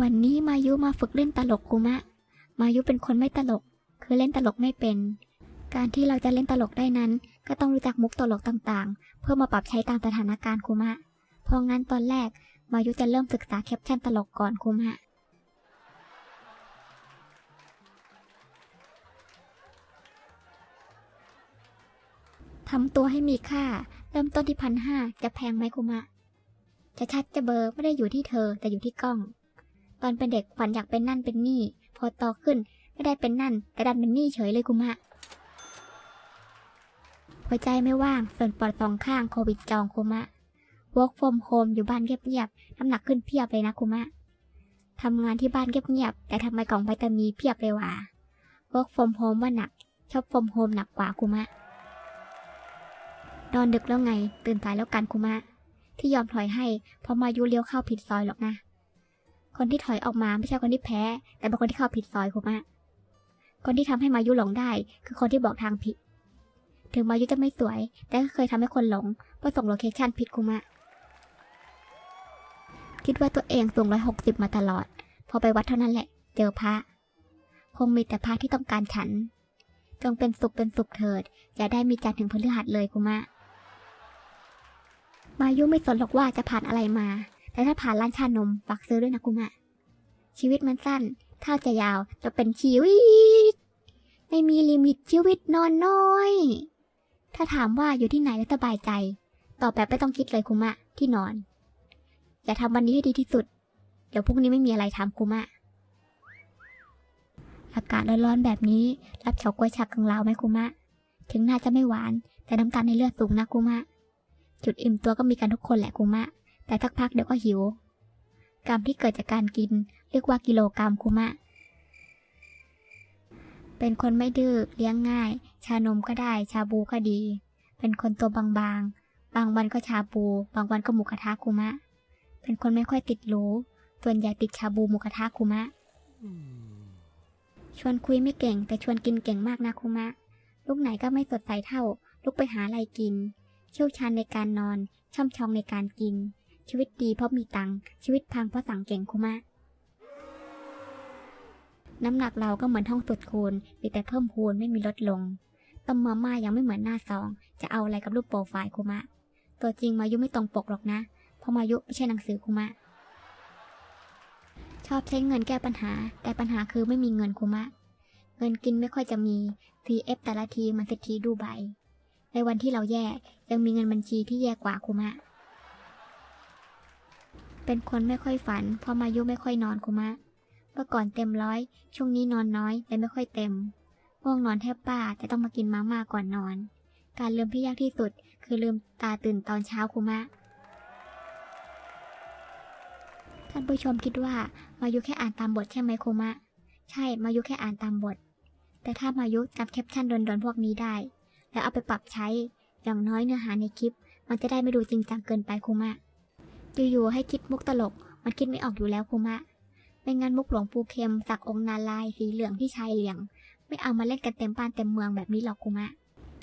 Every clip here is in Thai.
วันนี้มายุมาฝึกเล่นตลกคุมะ มายุเป็นคนไม่ตลก คือเล่นตลกไม่เป็น การที่เราจะเล่นตลกได้นั้น ก็ต้องรู้จักมุกตลกต่างๆ เพื่อมาปรับใช้ตามสถานการณ์คุมะ เพราะงั้นตอนแรก มายุจะเริ่มศึกษาแคปชั่นตลกก่อนคุมะทำตัวให้มีค่า เริ่มต้นที่พันห้าจะแพงไหมคุมะ จะชัดจะเบอร์ไม่ได้อยู่ที่เธอแต่อยู่ที่กล้อง ตอนเป็นเด็กฝันอยากเป็นนั่นเป็นนี่ พอโตขึ้นไม่ได้เป็นนั่นแต่ดันเป็นนี่เฉยเลยคุมะหัวใจไม่ว่างส่วนปอดสองข้างโควิดจองคุมะ work from home อยู่บ้านเงียบๆน้ำหนักขึ้นเพียบเลยนะคุมะทำงานที่บ้านเงียบๆแต่ทำไมกล่องไปตามีเพียบเลยว่ะ work from home ว่าหนัก ชอบ from home หนักกว่าคุมะนอนดึกแล้วไง ตื่นสายแล้วกันคุมะ ที่ยอมถอยให้เพราะมายุเลี้ยวเข้าผิดซอยหรอกนะ คนที่ถอยออกมาไม่ใช่คนที่แพ้ แต่เป็นคนที่เข้าผิดซอยคุมะคนที่ทำให้มายุหลงได้ คือคนที่บอกทางผิด ถึงมายุจะไม่สวย แต่ก็เคยทำให้คนหลงเพราะส่งโลเคชันผิดคุมะคิดว่าตัวเองสูงร้อยหกสิบมาตลอด พอไปวัดเท่านั้นแหละ เจอพระ คงมีแต่พระที่ต้องการฉัน จงเป็นสุขเป็นสุขเถิด อย่าได้มีจันทร์ถึงพฤหัสเลยคุมะมายุไม่สนหรอกว่าจะผ่านอะไรมา แต่ถ้าผ่านร้านชานมฝากซื้อด้วยนะกุมะชีวิตมันสั้น ถ้าจะยาวจะเป็นชีวิต ไม่มีลิมิตชีวิตนอนน้อย ถ้าถามว่าอยู่ที่ไหนแล้วสบายใจ ตอบแบบไม่ต้องคิดเลยคุมะที่นอน อย่าทำวันนี้ให้ดีที่สุด เดี๋ยวพรุ่งนี้ไม่มีอะไรทำคุมะอากาศร้อนๆแบบนี้ รับเฉาก๊วยฉักกังลาวไหมคุมะ ถึงน่าจะไม่หวาน แต่น้ำตาลในเลือดสูงนะคุมะ จุดอิ่มตัวก็มีกันทุกคนแหละคุมะ แต่ทักพักเดี๋ยวก็หิว กรรมที่เกิดจากการกิน เรียกว่ากิโลกรรมคุมะ เป็นคนไม่ดื้อเลี้ยงง่าย ชานมก็ได้ชาบูก็ดี เป็นคนตัวบางๆบางวันก็ชาบู บางวันก็หมูกระทะคุมะ เป็นคนไม่ค่อยติดรูส่วนใหญ่ติดชาบูหมูกระทะคุมะ ชวนคุยไม่เก่ง แต่ชวนกินเก่งมากนะคุมะ ลูกไหนก็ไม่สดใสเท่า ลูกไปหาอะไรกิน เชี่ยวชาญในการนอน ช่ำชองในการกิน ชีวิตดีเพราะมีตังค์ชีวิตพังเพราะสั่งเก่งคุมะ น้ำหนักเราก็เหมือนท่องสุดคูณมีแต่เพิ่มพูนไม่มีลดลงต้มมาม่ายังไม่เหมือนหน้าซอง จะเอาอะไรกับรูปโปรไฟล์คุมะ ตัวจริงมายุไม่ตรงปกหรอกนะ เพราะมายุไม่ใช่หนังสือคุมะ ชอบใช้เงินแก้ปัญหา แต่ปัญหาคือไม่มีเงินคุมะ เงินกินไม่ค่อยจะมี CF แต่ละทีมันเศรษฐีดูใบในวันที่เราแย่ยังมีเงินบัญชีที่แย่กว่าคุมะ เป็นคนไม่ค่อยฝัน เพราะมายุไม่ค่อยนอนคุมะ เมื่อก่อนเต็มร้อย ช่วงนี้นอนน้อยแต่ไม่ค่อยเต็มง่วงนอนแทบป้าแต่ต้องมากินมาม่าก่อนนอน การลืมที่ยากที่สุด คือลืมตาตื่นตอนเช้าคุมะ ท่านผู้ชมคิดว่ามายุแค่อ่านตามบทใช่ไหมคุมะ ใช่มายุแค่อ่านตามบท แต่ถ้ามายุจำแคปชั่นโดนๆพวกนี้ได้ แล้วเอาไปปรับใช้ อย่างน้อยเนื้อหาในคลิป มันจะได้ไม่ดูจริงจังเกินไปคุมะ อยู่ๆให้คิดมุกตลก มันคิดไม่ออกอยู่แล้วคุมะ ไม่งั้นมุกหลวงปู่เข็มสักองค์นาลายสีเหลืองที่ชายเหลียง ไม่เอามาเล่นกันเต็มบ้านเต็มเมืองแบบนี้หรอกคุมะ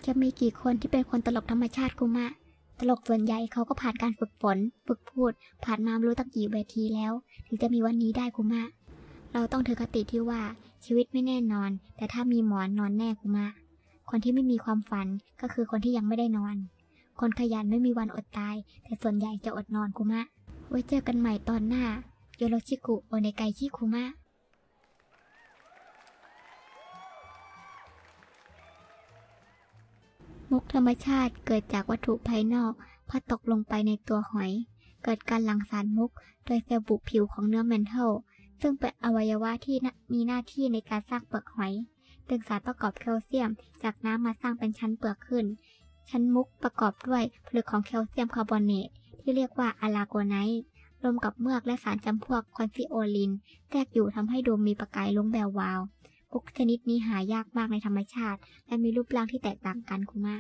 จะมีกี่คนที่เป็นคนตลกธรรมชาติคุมะ ตลกส่วนใหญ่เขาก็ผ่านการฝึกฝน ฝึกพูด ผ่านมาม่รู้ตั้งกี่เวทีแล้ว ถึงจะมีวันนี้ได้คุมะ เราต้องถือคติที่ว่าชีวิตไม่แน่นอน แต่ถ้ามีหมอนนอนแน่คุมะ คนที่ไม่มีความฝันก็คือคนที่ยังไม่ได้นอน คนขยันไม่มีวันอดตาย แต่ส่วนใหญ่จะอดนอนคุมะ ไว้เจอกันใหม่ตอนหน้า โยโรชิกุโอเนไกชิคุมะมุกธรรมชาติเกิดจากวัตถุภายนอกพัดตกลงไปในตัวหอย เกิดการหลั่งสารมุก โดยเซลล์บุผิวของเนื้อเมนเทลซึ่งเป็นอวัยวะที่มีหน้าที่ในการสร้างเปลือกหอย ดึงสารประกอบแคลเซียม จากน้ำมาสร้างเป็นชั้นเปลือกขึ้น ชั้นมุกประกอบด้วยผลึกของแคลเซียมคาร์บอเนตที่เรียกว่าอะลาโกไนต์รวมกับเมือกและสารจำพวกคอนซิโอลินแทรกอยู่ทำให้โดมมีประกายลุ้งแบววาวมุกชนิดนี้หายากมากในธรรมชาติ และมีรูปร่างที่แตกต่างกันคุมะ